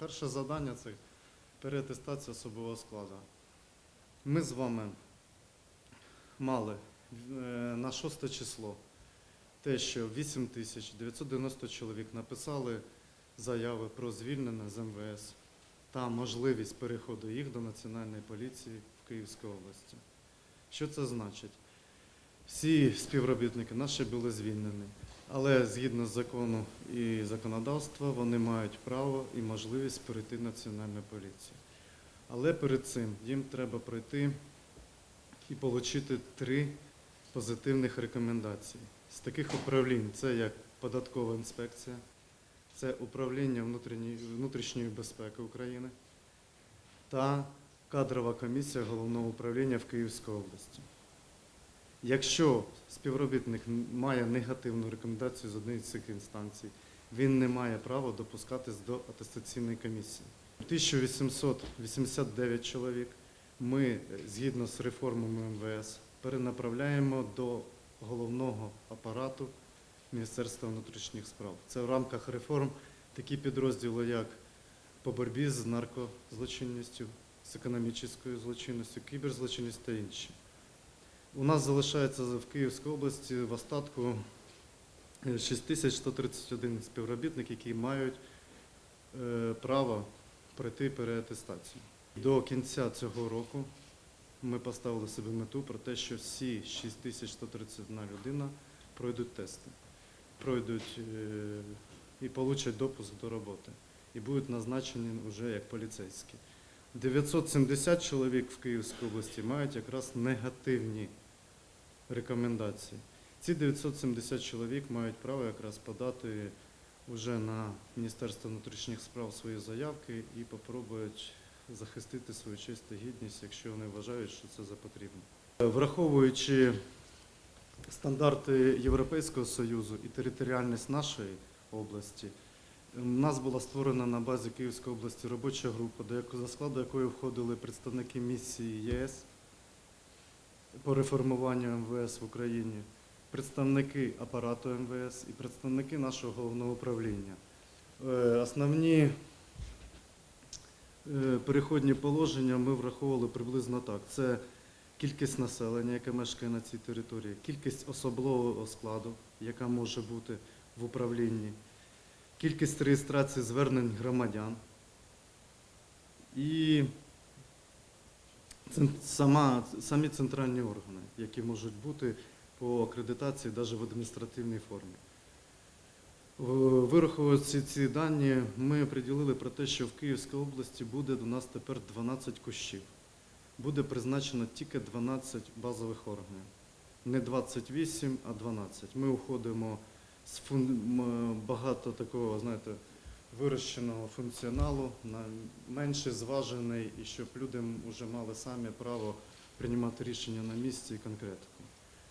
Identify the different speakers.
Speaker 1: Перше завдання це переатестація особового складу. Ми з вами мали е, на 6 число те, що 8 тисяч 990 чоловік написали заяви про звільнення з МВС та можливість переходу їх до Національної поліції в Київській області. Що це значить? Всі співробітники наші були звільнені, але згідно з закону і законодавства вони мають право і можливість перейти в Національну поліцію. Але перед цим їм треба пройти і отримати три позитивних рекомендації. З таких управлінь це як податкова інспекція, це управління внутрішньої, безпеки України та кадрова комісія головного управління в Київській області. Якщо співробітник має негативну рекомендацію з однієї з цих інстанцій, він не має права допускатись до атестаційної комісії. 1889 чоловік ми, е, згідно з реформами МВС, перенаправляємо до головного апарату Міністерства внутрішніх справ. Це в рамках реформ такі підрозділи, як по боротьбі з наркозлочинністю, з економічною злочинністю, кіберзлочинністю та інші. У нас залишається в Київській області в остатку е, 6131 співробітник, які мають е, право пройти переатестацію. До кінця цього року ми поставили собі мету про те, що всі 6131 людина пройдуть тести, пройдуть е, і получать допуск до роботи, і будуть назначені вже як поліцейські. 970 чоловік в Київській області мають якраз негативні рекомендації. Ці 970 чоловік мають право якраз подати вже на Міністерство внутрішніх справ свої заявки і попробують захистити свою честь та гідність, якщо вони вважають, що це за потрібно. Враховуючи стандарти Європейського Союзу і територіальність нашої області, у нас була створена на базі Київської області робоча група, до складу якої входили представники місії ЄС по реформуванню МВС в Україні, представники апарату МВС і представники нашого головного управління. Е, Основні е, переходні положення ми враховували приблизно так. Це кількість населення, яке мешкає на цій території, кількість особового складу, яка може бути в управлінні, кількість реєстрації звернень громадян і сама, самі центральні органи, які можуть бути по акредитації навіть в адміністративній формі. В- Вираховуючи ці дані, ми приділили про те, що в Київській області буде у нас тепер 12 кущів. Буде призначено тільки 12 базових органів. Не 28, а 12. Ми уходимо багато такого, знаєте, вирощеного функціоналу на менше зважений, і щоб люди вже мали самі право приймати рішення на місці і конкретно.